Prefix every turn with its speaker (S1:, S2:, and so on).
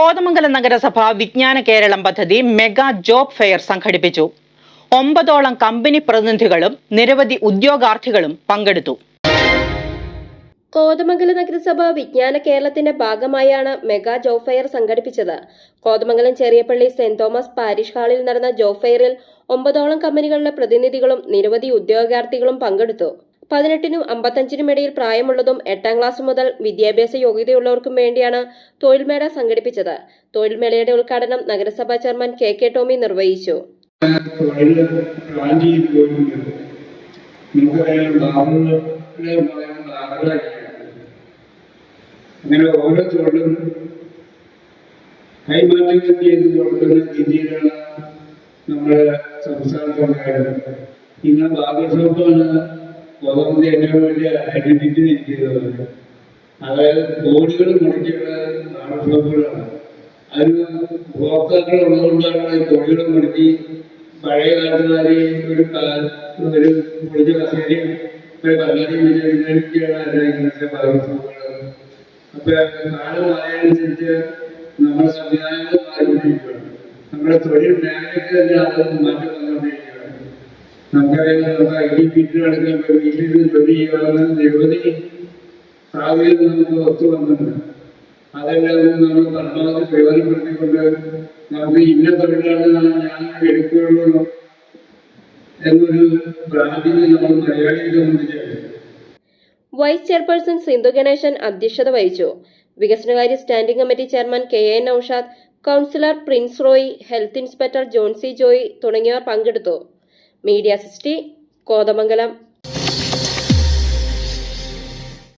S1: കോതമംഗലം നഗരസഭ വിജ്ഞാന കേരളം പദ്ധതി മെഗാ ജോബ് ഫെയർ സംഘടിപ്പിച്ചു. ഒമ്പതോളം കമ്പനി പ്രതിനിധികളും നിരവധി ഉദ്യോഗാർത്ഥികളും പങ്കെടുത്തു.
S2: കോതമംഗലം നഗരസഭ വിജ്ഞാന കേരളത്തിന്റെ ഭാഗമായാണ് മെഗാ ജോബ് ഫെയർ സംഘടിപ്പിച്ചത്. Kothamangalam Cheriyapally saint Thomas parish ഹാളിൽ നടന്ന ജോബ് ഫെയറിൽ ഒമ്പതോളം കമ്പനികളുടെ പ്രതിനിധികളും നിരവധി ഉദ്യോഗാർത്ഥികളും പങ്കെടുത്തു. പതിനെട്ടിനും അമ്പത്തഞ്ചിനും ഇടയിൽ പ്രായമുള്ളതും എട്ടാം ക്ലാസ് മുതൽ വിദ്യാഭ്യാസ യോഗ്യതയുള്ളവർക്കും വേണ്ടിയാണ് തൊഴിൽമേള സംഘടിപ്പിച്ചത്. തൊഴിൽമേളയുടെ ഉദ്ഘാടനം നഗരസഭാ ചെയർമാൻ കെ കെ ടോമി നിർവഹിച്ചു.
S3: അങ്ങനെ തൊഴിലും ഇന്ന് ഭാഗ്യശോഭമാണ് ഗോതമ്പ് ഏറ്റവും വലിയ ഐഡന്റിറ്റി ചെയ്തത് അതായത് കോടികൾ മുടക്കിയുള്ള ഭാഗ്യശോഭകളാണ് അതിന് ഉപഭോക്താക്കൾ ഉള്ളതുകൊണ്ടാണ് കോടികൾ മുടക്കി പഴയ കാലത്തുകാരി ഒരു ഒരു പൊളിച്ച കസേരയും അപ്പൊ കാലം മാറിയതനുസരിച്ച് നമ്മുടെ സംവിധാനങ്ങൾ മാറിക്കൊണ്ടിരിക്കുകയാണ്. നമ്മുടെ തൊഴിൽ മേഖലയ്ക്ക് തന്നെ അത് മാറ്റം നമുക്ക് ഒത്തു നമ്മൾ നമുക്ക് ഞാൻ എന്നൊരു നമ്മൾ
S2: വൈസ് ചെയർപേഴ്സൺ സിന്ധു ഗണേശൻ അധ്യക്ഷത വഹിച്ചു. വികസനകാര്യ standing committee chairman K A Naushad councillor Prince Roy health inspector Johnsy Joy തുടങ്ങിയവർ പങ്കെടുത്തു. മീഡിയ സിസ്റ്റി കോതമംഗലം.